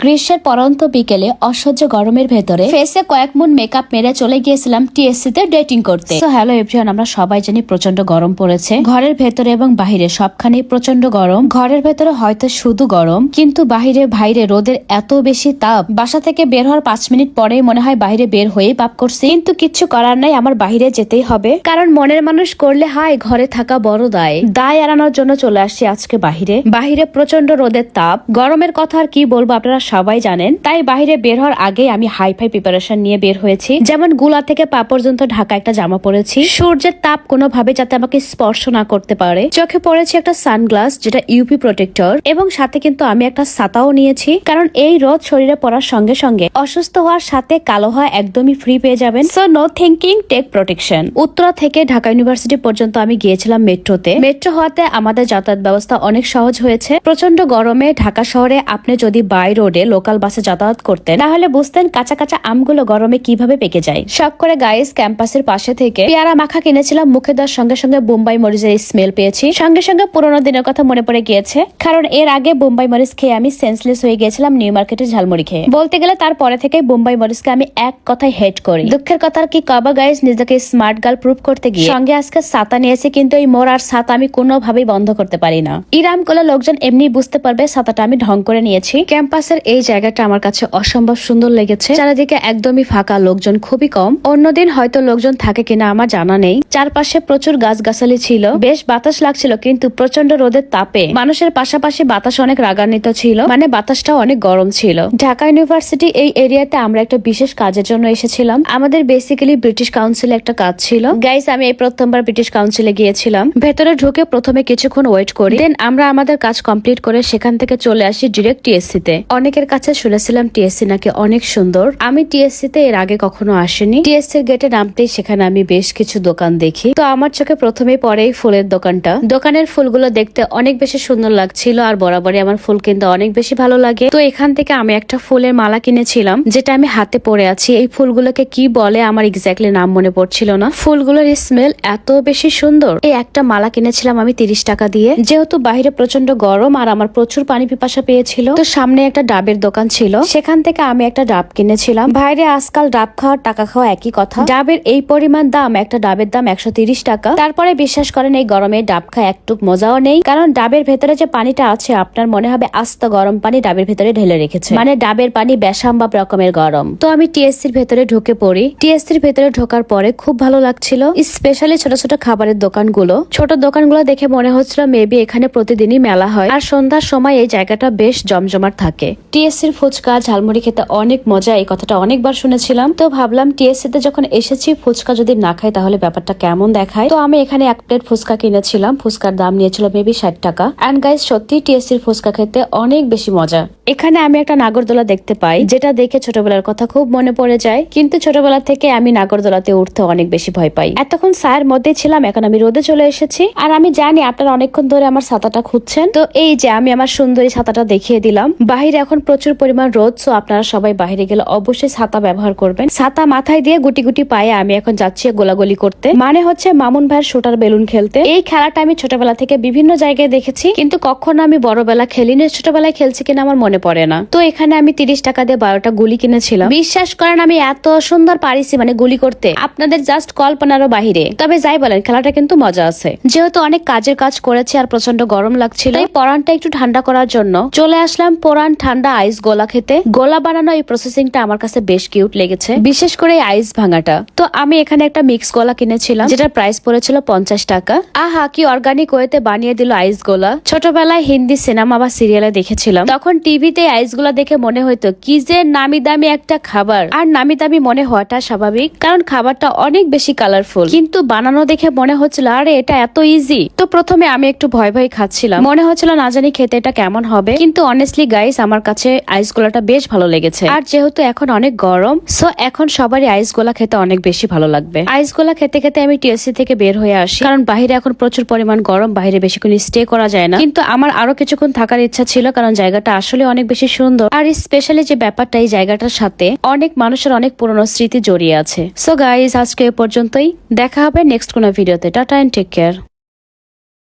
গ্রীষ্মের পরন্ত বিকেলে অসহ্য গরমের ভেতরে ফেসে কয়েক মুন মেকআপ মেরে চলে গিয়েছিলাম টিএসসি তে ডেটিং করতে। তো হ্যালো এভরিওয়ান আমরা সবাই জানি প্রচণ্ড গরম পড়েছে। ঘরের ভেতরে এবং বাহিরে সবখানে প্রচণ্ড গরম। ঘরের ভেতরে হয়তো শুধু গরম, কিন্তু বাহিরে, বাইরে রোদের এত বেশি তাপ। বাসা থেকে বের হওয়ার পাঁচ মিনিট পরেই মনে হয় বাইরে বের হয়েই পাপ করছি। কিন্তু কিচ্ছু করার নাই, আমার বাহিরে যেতেই হবে। কারণ মনের মানুষ করলে হয়, ঘরে থাকা বড় দায়। দায় এড়ানোর জন্য চলে আসছি আজকে বাহিরে। বাহিরে প্রচণ্ড রোদের তাপ। গরমের কথা আর কি বলব, আপনারা সবাই জানেন, তাই বাইরে বের হওয়ার আগে আমি হাই ফাই প্রিপারেশন নিয়ে বের হয়েছি। যেমনগুলা থেকে পা পর্যন্ত ঢাকা একটা জামা পরেছি। সূর্যের তাপ কোনোভাবে যাতে আমাকে স্পর্শ না করতে পারে। চোখে পড়েছে একটা সানগ্লাস, যেটা ইউপি প্রোটেক্টর এবং সাথে কিন্তু আমি একটা ছাতাও নিয়েছি। কারণ এই রোদ শরীরে পড়ার সঙ্গে সঙ্গে অসুস্থ হওয়ার সাথে কালো হওয়া একদমই ফ্রি পেয়ে যাবেন। So no thinking tech protection Uttara থেকে ঢাকা ইউনিভার্সিটি পর্যন্ত আমি গিয়েছিলাম মেট্রোতে। মেট্রো হওয়াতে আমাদের যাতায়াত ব্যবস্থা অনেক সহজ হয়েছে। প্রচণ্ড গরমে ঢাকা শহরে আপনি যদি বাই লোকাল বাসে যাতায়াত করতেন তাহলে বুঝতেন কাঁচা কাঁচা আমগুলো গরমে কীভাবে পেকে যায়। শখ করে গাইস ক্যাম্পাসের পাশে থেকে পেয়ারা মাখা কিনেছিলাম, মুখে দেওয়ার সঙ্গে সঙ্গে বোম্বাই মরিচের স্মেল পেয়েছি। সঙ্গে সঙ্গে পুরোনো দিনের কথা মনে পড়ে গিয়েছে, কারণ এর আগে বোম্বাই মরিচ খেয়ে আমি সেন্সলেস হয়ে গিয়েছিলাম নিউ মার্কেটের ঝালমুড়ি খেয়ে। বলতে গেলে তারপরে থেকে বোম্বাই মরিচকে আমি এক কথায় হেট করি। দুঃখের কথা কি কবা গাইস নিজেকে স্মার্ট গার্ল প্রুভ করতে গিয়ে। সঙ্গে আজকে ছাতা নিয়েছি, কিন্তু এই মোর আর ছাতা আমি কোনোভাবেই বন্ধ করতে পারি না। ইরাম কোলা লোকজন এমনি বুঝতে পারবে, ছাতাটা আমি ঢং করে নিয়েছি। ক্যাম্পাসের এই জায়গাটা আমার কাছে অসম্ভব সুন্দর লেগেছে। চারিদিকে একদমই ফাঁকা, লোকজন খুবই কম। অন্যদিন হয়তো লোকজন থাকে কিনা আমার জানা নেই। চারপাশে প্রচুর গাছগাছালি ছিল। বেশ বাতাস লাগছিল, কিন্তু প্রচণ্ড রোদের তাপে। মানুষের পাশাপাশি বাতাস অনেক রাগান্বিত ছিল। মানে বাতাসটাও অনেক গরম ছিল। ঢাকা ইউনিভার্সিটি এই এরিয়াতে আমরা একটা বিশেষ কাজের জন্য এসেছিলাম। আমাদের বেসিক্যালি ব্রিটিশ কাউন্সিলে একটা কাজ ছিল। গাইস আমি এই প্রথমবার ব্রিটিশ কাউন্সিলে গিয়েছিলাম। ভেতরে ঢুকে প্রথমে কিছুক্ষণ ওয়েট করি। দেন আমরা আমাদের কাজ কমপ্লিট করে সেখান থেকে চলে আসি ডিরেক্ট টিএসসি তে। অনেকের কাছে শুনেছিলাম টিএসসি নাকি অনেক সুন্দর। আমি টিএসসি তে এর আগে কখনো আসিনি। টিএসসি গেটে নামতেই সেখানে আমি বেশ কিছু দোকান দেখি। তো আমার চোখে প্রথমেই পড়েই ফুলের দোকানটা। দোকানের ফুলগুলো দেখতে অনেক বেশি সুন্দর লাগছিল আর বরাবরই আমার ফুল কিনতে অনেক বেশি ভালো লাগে। তো এখান থেকে আমি একটা ফুলের মালা কিনেছিলাম, যেটা আমি হাতে পরে আছি। এই ফুলগুলোকে কি বলে আমার এক্স্যাক্টলি নাম মনে পড়ছিল না। ফুলগুলোর স্মেল এত বেশি সুন্দর। এই একটা মালা কিনেছিলাম আমি তিরিশ টাকা দিয়ে। যেহেতু বাইরে প্রচণ্ড গরম আর আমার প্রচুর পানি পিপাসা পেয়েছিল, তো সামনে একটা ডাবের দোকান ছিল। সেখান থেকে আমি একটা ডাব কিনেছিলাম। বাইরে আজকাল ডাব খাওয়ার, টাকা খাওয়া একই কথা। ডাবের এই পরিমাণ দাম, একটা ডাবের দাম একশো টাকা। তারপরে বিশ্বাস করেন, এই গরমে ডাব খায় একটুক মজাও নেই। কারণ ডাবের ভেতরে যে পানিটা আছে, আপনার মনে হবে আস্ত গরম পানি ডাবের ভেতরে ঢেলে রেখেছে। মানে ডাবের পানি বেসাম্বাব রকমের গরম। তো আমি টিএসসির ভেতরে ঢুকে পড়ি। টিএসসির ভেতরে ঢোকার পরে খুব ভালো লাগছিল। স্পেশালি ছোট ছোট খাবারের দোকানগুলো। ছোট দোকানগুলো দেখে মনে হচ্ছিল, মেবি এখানে প্রতিদিনই মেলা হয়। আর সন্ধ্যার সময় এই জায়গাটা বেশ জমজমাট থাকে। টিএসসির ফুচকা, ঝালমুড়ি খেতে অনেক মজা, এই কথাটা অনেকবার শুনেছিলাম। তো ভাবলাম টিএসসি তে যখন এসেছি, ফুচকা যদি না খাই তাহলে ব্যাপারটা কেমন দেখায়? তো আমি এখানে এক প্লেট ফুচকা কিনেছিলাম। ফুচকার দাম নিয়েছিল মেবি ষাট টাকা। অ্যান্ড গাইজ সত্যি টিএসসির ফুচকা খেতে অনেক বেশি মজা। এখানে আমি একটা নাগরদোলা দেখতে পাই, যেটা দেখে ছোটবেলার কথা খুব মনে পড়ে যায়। কিন্তু ছোটবেলা থেকে আমি নাগরদোলাতে উঠতে অনেক বেশি ভয় পাই। এতক্ষণ ছায়ের মধ্যে ছিলাম, এখন আমি রোদে চলে এসেছি। আর আমি জানি আপনারা অনেকক্ষণ ধরে আমার ছাতাটা খুঁজছেন। তো এই যে আমি আমার সুন্দরী ছাতাটা দেখিয়ে দিলাম। বাহিরে এখন প্রচুর পরিমাণ রোদ সো আপনারা সবাই বাইরে গেলে অবশ্যই ছাতা ব্যবহার করবেন। ছাতা মাথায় দিয়ে গুটি গুটি পায়ে আমি এখন যাচ্ছি গোলাগুলি করতে। মানে হচ্ছে মামুন ভাইয়ের শোটার বেলুন খেলতে। এই খেলাটা আমি ছোটবেলা থেকে বিভিন্ন জায়গায় দেখেছি, কিন্তু কখনো আমি বড়বেলা খেলিনি। ছোটবেলায় খেলছি কিনা আমার মনে পড়ে না। তো এখানে আমি তিরিশ টাকা দিয়ে বারোটা গুলি কিনেছিলাম। বিশ্বাস করেন আমি এত সুন্দর পারিছি মানে গুলি করতে। আপনাদের জাস্ট কল্পনারও বাহিরে। তবে যাই বলেন, খেলাটা কিন্তু মজা আছে। যেহেতু অনেক কাজের কাজ করেছি আর প্রচণ্ড গরম লাগছিল এই পরানটা একটু ঠান্ডা করার জন্য চলে আসলাম পরান ঠান্ডা আইস গলা খেতে। গলা বানানো এই প্রসেসিংটা আমার কাছে বেশ কিউট লেগেছে। বিশেষ করে আইস ভাঙাটা। তো আমি এখানে একটা মিক্স গলা কিনেছিলাম, যেটার প্রাইস পড়েছিল পঞ্চাশ টাকা। আহা, কি অর্গানিক ওয়েতে বানিয়ে দিল আইস গোলা। ছোটবেলায় হিন্দি সিনেমা বা সিরিয়ালে দেখেছিলাম। তখন টিভিতে আইসগুলা দেখে মনে হইতো, কি যে নামি দামি একটা খাবার। আর নামি দামি মনে হওয়াটা স্বাভাবিক, কারণ খাবারটা অনেক বেশি কালারফুল কিন্তু বানানো দেখে মনে হচ্ছিল, আরে, এটা এত ইজি তো প্রথমে আমি একটু ভয় ভয় খাচ্ছিলাম। মনে হচ্ছিল না জানি খেতে এটা কেমন হবে। কিন্তু অনেস্টলি গাইস আমার কাছে আইস গোলাটা বেশ ভালো লেগেছে। আর যেহেতু এখন অনেক গরম সো এখন সবারই আইস গোলা খেতে অনেক বেশি ভালো লাগবে। আইস গোলা খেতে খেতে আমি টিএসসি থেকে বের হয়ে আসি, কারণ বাইরে এখন প্রচুর পরিমাণ গরম বাইরে বেশিক্ষণ স্টে করা যায় না। কিন্তু আমার আরও কিছুক্ষণ থাকার ইচ্ছা ছিল, কারণ জায়গাটা আসলে অনেক বেশি সুন্দর। আর স্পেশালি যে ব্যাপারটা এই জায়গাটার সাথে, অনেক মানুষের অনেক পুরনো স্মৃতি জড়িয়ে আছে। সো গাইজ আজকে এ পর্যন্তই। দেখা হবে নেক্সট কোনো ভিডিওতে টাটা এন্ড টেক কেয়ার